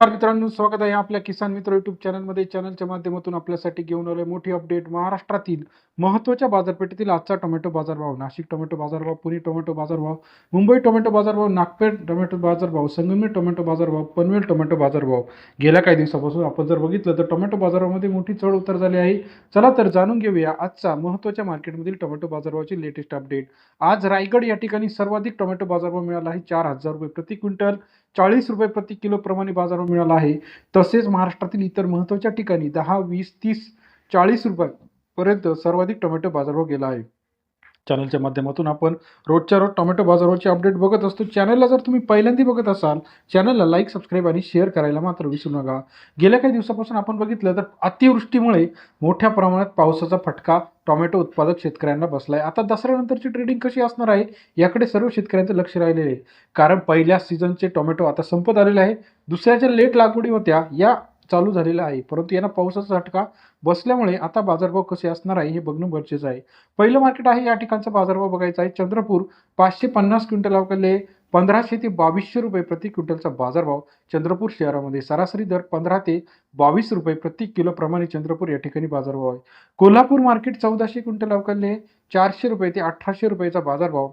नमस्कार मित्रांनो स्वागत आहे आपल्या किसान मित्र युट्यूब चॅनलमध्ये चॅनलच्या माध्यमातून आपल्यासाठी घेऊन आलोय मोठी अपडेट महाराष्ट्रातील महत्त्वाच्या बाजारपेठेतील आजचा टोमॅटो बाजारभाव. नाशिक टोमॅटो बाजारभाव पुणे टोमॅटो बाजारभाव मुंबई टोमॅटो बाजारभाव नागपेठ टोमॅटो बाजारभाव संगमेर टोमॅटो बाजारभाव पनवेल टोमॅटो बाजारभाव. गेल्या काही दिवसापासून आपण जर बघितलं तर टोमॅटो बाजारामध्ये मोठी चढ उतर झाली आहे. चला तर जाणून घेऊया आजचा महत्त्वाच्या मार्केटमधील टोमॅटो बाजारभावाची लेटेस्ट अपडेट आज रायगड या ठिकाणी सर्वाधिक टोमॅटो बाजारभाव मिळाला आहे. चार हजार रुपये प्रति क्विंटल चाळीस रुपये प्रति किलो प्रमाणे बाजारभाव मिळाला आहे. तसेच महाराष्ट्रातील इतर महत्त्वाच्या ठिकाणी दहा वीस तीस चाळीस रुपयापर्यंत सर्वाधिक टोमॅटो बाजारभाव गेला आहे. चॅनलच्या माध्यमातून आपण रोजच्या रोज टोमॅटो बाजारावरची अपडेट बघत असतो. चॅनलला जर तुम्ही पहिल्यांदा बघत असाल चॅनलला लाईक सबस्क्राईब आणि शेअर करायला मात्र विसरू नका. गेल्या काही दिवसापासून आपण बघितलं तर अतिवृष्टीमुळे मोठ्या प्रमाणात पावसाचा फटका टोमॅटो उत्पादक शेतकऱ्यांना बसलाय. आता दसऱ्यानंतरची ट्रेडिंग कशी असणार आहे याकडे सर्व शेतकऱ्यांचं लक्ष राहिलेले आहे. कारण पहिल्या सीझनचे टोमॅटो आता संपत आलेले आहे. दुसऱ्याच्या लेट लागवडी होत्या या चालू झालेला आहे. परंतु यांना पावसाचा झटका बसल्यामुळे आता बाजारभाव कसे असणार आहे हे बघणं गरजेचं आहे. पहिलं मार्केट आहे या ठिकाणचा बाजारभाव बघायचा आहे. चंद्रपूर पाचशे पन्नास क्विंटल अवकाले पंधराशे ते बावीसशे रुपये प्रति क्विंटलचा बाजारभाव चंद्रपूर शहरामध्ये. सरासरी दर पंधरा ते बावीस रुपये प्रति किलोप्रमाणे चंद्रपूर या ठिकाणी बाजारभाव आहे. कोल्हापूर मार्केट चौदाशे क्विंटल अवकाले चारशे रुपये ते अठराशे रुपयाचा बाजारभाव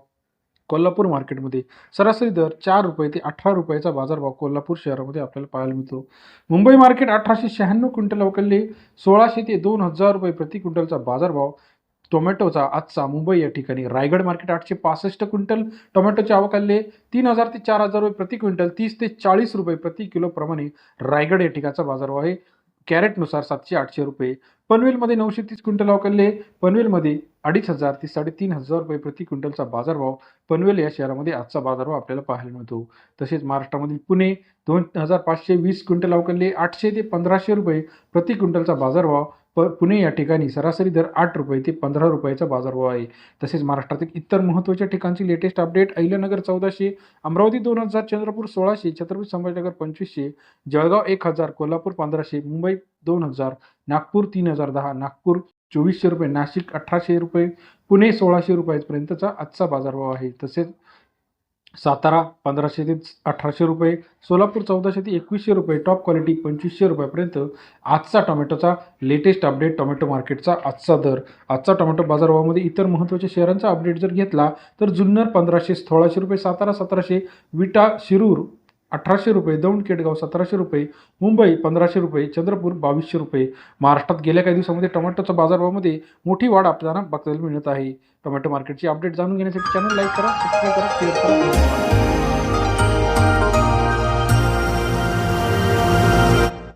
कोल्हापूर मार्केटमध्ये सरासरी दर चार रुपये ते अठरा रुपयाचा बाजारभाव कोल्हापूर शहरामध्ये आपल्याला पाहायला मिळतो. मुंबई मार्केट अठराशे शहाण्णव क्विंटल अवकाले सोळाशे ते दोन हजार रुपये प्रति क्विंटलचा बाजारभाव टोमॅटोचा आजचा मुंबई या ठिकाणी. रायगड मार्केट आठशे पासष्ट क्विंटल टोमॅटोचे अवकाले तीन हजार ते चार हजार रुपये प्रति क्विंटल तीस ते चाळीस रुपये प्रति किलोप्रमाणे रायगड या ठिकाणचा बाजारभाव आहे. कॅरेटनुसार सातशे आठशे रुपये. पनवेलमध्ये नऊशे तीस क्विंटल अवकाले पनवेलमध्ये अडीच हजार ते साडेतीन हजार रुपये प्रति क्विंटलचा बाजारभाव पनवेल या शहरामध्ये आजचा बाजारभाव आपल्याला पाहायला मिळतो. तसेच महाराष्ट्रामधील पुणे दोन हजार पाचशे वीस क्विंटल अवकाले आठशे ते पंधराशे रुपये प्रति क्विंटलचा बाजारभाव प पुणे या ठिकाणी सरासरी दर आठ रुपये ते पंधरा रुपयाचा बाजारभाव आहे. तसेच महाराष्ट्रातील इतर महत्त्वाच्या ठिकाणची लेटेस्ट अपडेट अहिल्यानगर चौदाशे अमरावती दोन हजार चंद्रपूर सोळाशे छत्रपती संभाजीनगर पंचवीसशे जळगाव एक हजार कोल्हापूर पंधराशे मुंबई दोन हजार नागपूर तीन हजार दहा नागपूर चोवीसशे रुपये नाशिक अठराशे रुपये पुणे सोळाशे रुपयापर्यंतचा आजचा बाजारभाव आहे. तसेच सातारा पंधराशे ते अठराशे रुपये सोलापूर चौदाशे ते एकवीसशे रुपये टॉप क्वालिटी पंचवीसशे रुपयापर्यंत आजचा टोमॅटोचा लेटेस्ट अपडेट टोमॅटो मार्केटचा आजचा दर. आजचा टोमॅटो बाजारभावामध्ये इतर महत्त्वाच्या शहरांचा अपडेट जर घेतला तर जुन्नर पंधराशे सोळाशे रुपये सातारा सतराशे विटा शिरूर अठराशे रुपये दौंड केडगाव सतराशे रुपये मुंबई पंधराशे रुपये चंद्रपूर बावीसशे रुपये. महाराष्ट्रात गेल्या काही दिवसामध्ये टोमॅटोच्या बाजारभावामध्ये मोठी वाढ आपल्याला बघायला मिळत आहे. टोमॅटो मार्केटची अपडेट जाणून घेण्यासाठी चॅनल लाईक करा सबस्क्राईब करा शेअर करा.